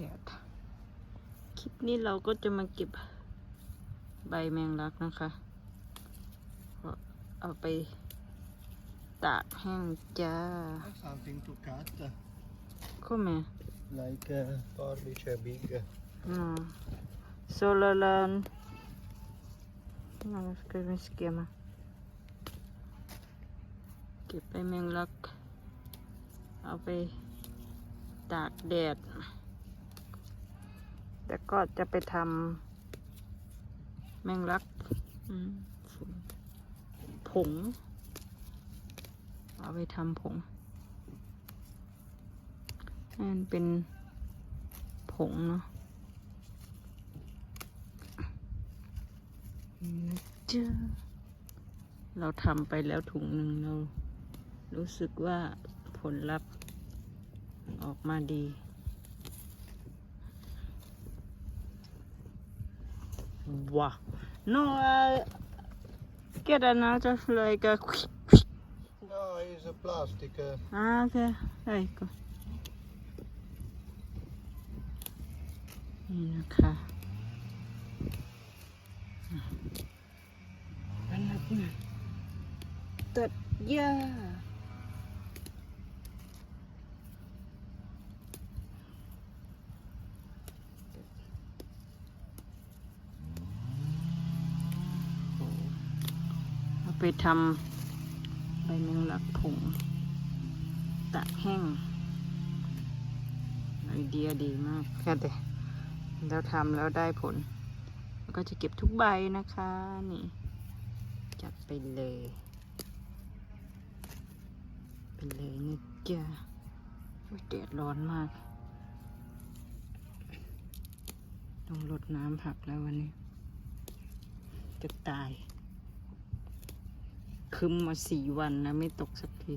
แดด คลิปนี้เราก็จะมาเก็บใบแมงลักนะคะก็เอาไปตากแห้งจ้า Something to cut, ก็แม่ like uh, forbice big. อืมโซลาลันนั่นก็เป็นสเกมาเก็บใบแมงลัก เอาไปตากแดด แล้วก็จะไปทำแมงลักผง เอาไปทำผงนั่นเป็นผงเนาะนะจ๊ะเราทำไปแล้วถุงหนึ่งเรารู้สึกว่าผลลัพธ์ออกมาดี ว้าว no uh, get another like a No, it's a plastic. Uh, อ่าโอเคได้ก็นี่นะคะอันนั้นนะตัดหญ้าเอา ไปทำใบแมงลักผงตากแห้งไอเดียดีมากแค่แต่แล้วทำแล้วได้ผล แล้วก็จะเก็บทุกใบนะคะนี่ จัดไปเลย ไปเลยนะจ๊ะโอ้ยแดดร้อนมาก ต้องรดน้ำผักแล้ววันนี้ จะตาย คึมมาสี่วันนะไม่ตกสักที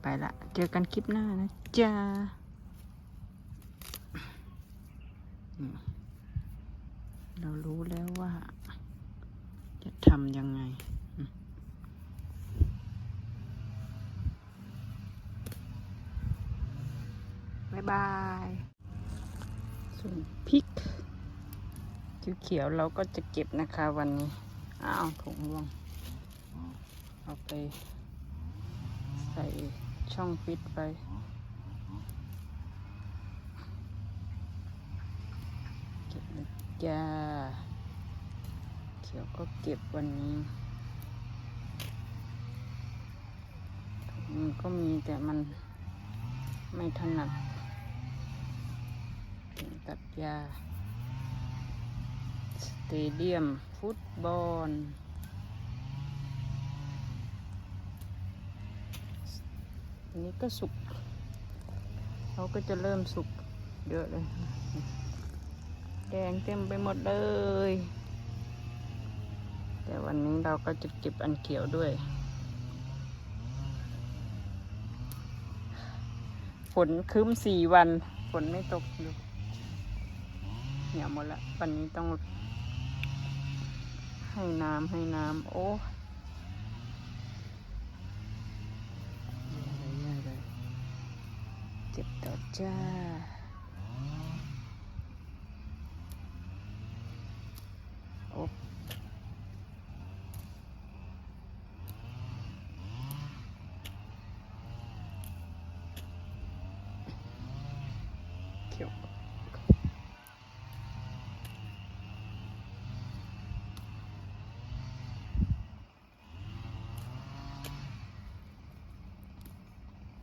ไปละ เจอกันคลิปหน้านะจ๊ะอืมเรารู้แล้วว่า จะทำยังไงบายบายส่วนพริก เขียวๆเราก็จะเก็บนะคะวันนี้ อ้าวถุงร่วง เอาไป ใส่ช่องฟิตไปเก็บนะจ้าเขียวก็เก็บวันนี้มันก็มีแต่มันไม่ถนัดตัดยา สเตเดียม ฟุตบอล อันนี้ก็สุก เขาก็จะเริ่มสุกเยอะเลย แดงเต็มไปหมดเลย แต่วันนี้เราก็จะเก็บอันเขียวด้วยฝนคืมสี่วัน ฝนไม่ตกอยู่เหนียวหมดละ วันนี้ต้อง ให้น้ำให้น้ำโอ้เจ็บต่อจ้าโอ้เขียว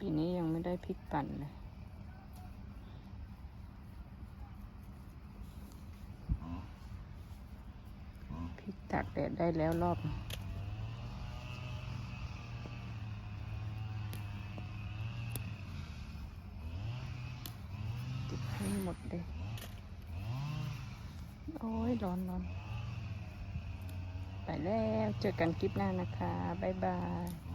ปีนี้ยังไม่ได้พริกปั่นเลยพริกตากแดดได้แล้วรอบติดให้หมดเลย โอ้ย ร้อนร้อนไปแล้ว เจอกันคลิปหน้านะคะ บ๊ายบาย